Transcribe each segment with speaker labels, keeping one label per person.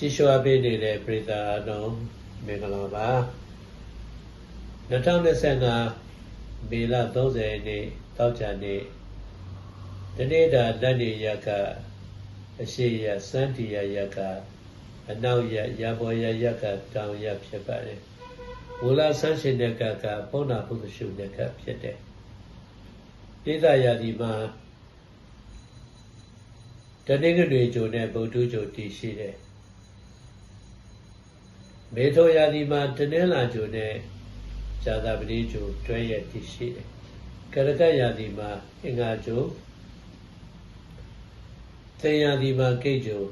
Speaker 1: ကြည်လျှောပေးနေတဲ့ပရိသတ်အလုံးမင်္ဂလာပါ2025မေလ30ရက်နေ့တောက်ကြနေ့ဒီနေ့တာလက်နေရကအရှိရစန္တီရရကအနောက်ရရဘောရရကတောင်ရဖြစ်ပါတယ်မူလဆန်းရှင်တဲ့ကကပုံနာဘုဒ္ဓရှုတဲ့ကဖြစ်တယ်ပိဿယာဒီမှာတနေ့ကတွေဂျုံနဲ့ဗုဒ္ဓဂျုံတည်ရှိတယ် မေထောယာဒီမှာတနင်္လာဂျုံနဲ့ဇာတာပတိဂျုံတွဲရတည်ရှိတယ်ကရကယာဒီမှာအင်္ဂါဂျုံသင်ယာဒီမှာကိတ်ဂျုံ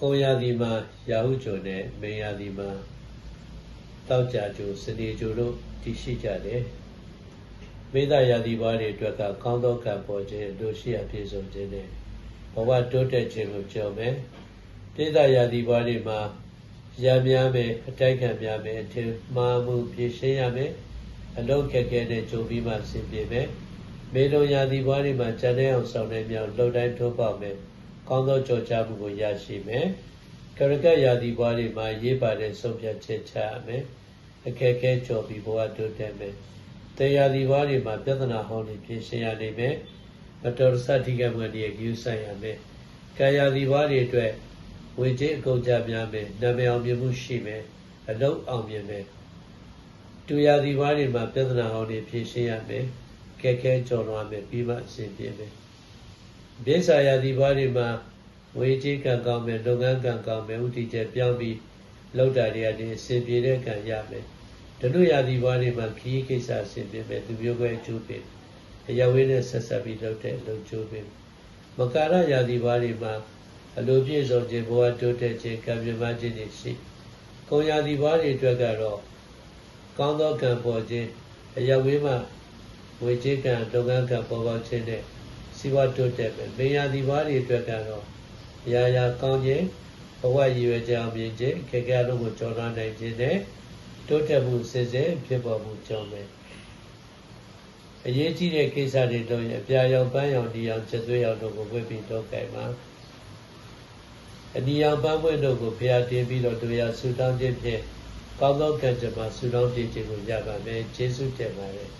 Speaker 1: ကုံယာဒီမှာရာဟုဂျုံနဲ့မေယာဒီမှာတောက်ကြဂျုံစနေဂျုံတို့တည်ရှိကြတယ်မေတ္တာယာဒီဘွားတွေအတွက်ကကောင်းသောကံပေါ်ခြင်းတို့ရှိအပြည့်စုံခြင်းနဲ့ဘဝတိုးတက်ခြင်းကိုကြော်မယ်ပိဋကယာဒီဘွားတွေမှာ ရများမယ်အတိုက်ခံများမယ်အထင်မှားမှုပြည့်ရှင်းရမယ်အလုံးခက်ခဲနဲ့ကြုံပြီးမှဆင်ပြေမယ်မေလုံယာဒီဘွားတွေမှာကျန်တဲ့အောင်ဆောင်တဲ့မြောက်လှုပ်တိုင်းထိုးပေါက်မယ်ကောင်းသောကြော်ကြားမှုကိုရရှိမယ်ကရကယာဒီဘွားတွေမှာရေးပါတဲ့ဆုံးဖြတ်ချက်ချရမယ်အခက်ခဲကြော်ပြီးဘဝတိုးတက်မယ်တရားဒီဘွားတွေမှာပြဿနာဟောင်းတွေဖြေရှင်းရနိုင်မယ်မတော်တဆထိကမှတွေယူဆိုင်ရမယ်။ကာယဒီဘွားတွေအတွက် ဝေခြင်းအကုန်ကြများမယ်။နာမည်အောင်မြင်မှုရှိမယ်။အလုံးအောင်မြင်မယ်။တူရာဒီဘွားတွေမှာပြဿနာဟောင်းတွေဖြေရှင်းရမယ်။ကဲခဲကြော်လွှားမယ်ပြီးမှအစဉ်ပြေမယ်။ဘေးစာယာဒီဘွားတွေမှာဝေခြင်းကံကောင်းမယ်လုပ်ငန်းကံကောင်းမယ်ဥတီချက်ပြောင်းပြီးလောက်တာတွေအရင်အစဉ်ပြေတဲ့ကံရမယ်။ဒုတိယဒီဘွားတွေမှာခီးကိစ္စအစဉ်ပြေမယ်သူမျိုးပဲအကျိုးပေးမယ်အယဝေးနဲ့ဆက်ဆက်ပြီးလုပ်တဲ့အလုပ်ကျိုးပင်မကာရယာတိဘာတွေမှာ အလိုပြည့်စုံခြင်းဘဝတိုးတက်ခြင်းကံမြမခြင်းတွေရှိကုံယာတိဘာတွေအတွက်ကတော့ကောင်းသောကံပေါ်ခြင်းအယဝေးမှာဝေခြင်းကံလုပ်ငန်းကံပေါ်ပေါက်ခြင်းနဲ့စီဝါတိုးတက်ပဲမေယာတိဘာတွေအတွက်ကတော့ရာရာကောင်းခြင်းဘဝရည်ရွယ်ခြင်းအောင်မြင်ခြင်းခေခေလုံးကိုကြော်လွှမ်းနိုင်ခြင်းနဲ့တိုးတက်မှုစစ်စစ်ဖြစ်ပေါ်မှုကြောင့်ပဲအရေးကြီးတဲ့ကိစ္စတွေတော့အပြာရောင်ပန်းရောင်ဒီရောင်ချက်သွေးရောင်တို့ကိုဝတ်ပြီးတော့ကြိုင်မှာ အနီရောင်ပန်းပွင့်တို့ကိုဖျားတင်ပြီးတော့တို့ရဆူတောင်းခြင်းဖြင့်ကောင်းသောကံကြမ္မာဆူတောင်းခြင်းကိုရပါမယ်ကျေးဇူးတင်ပါတယ်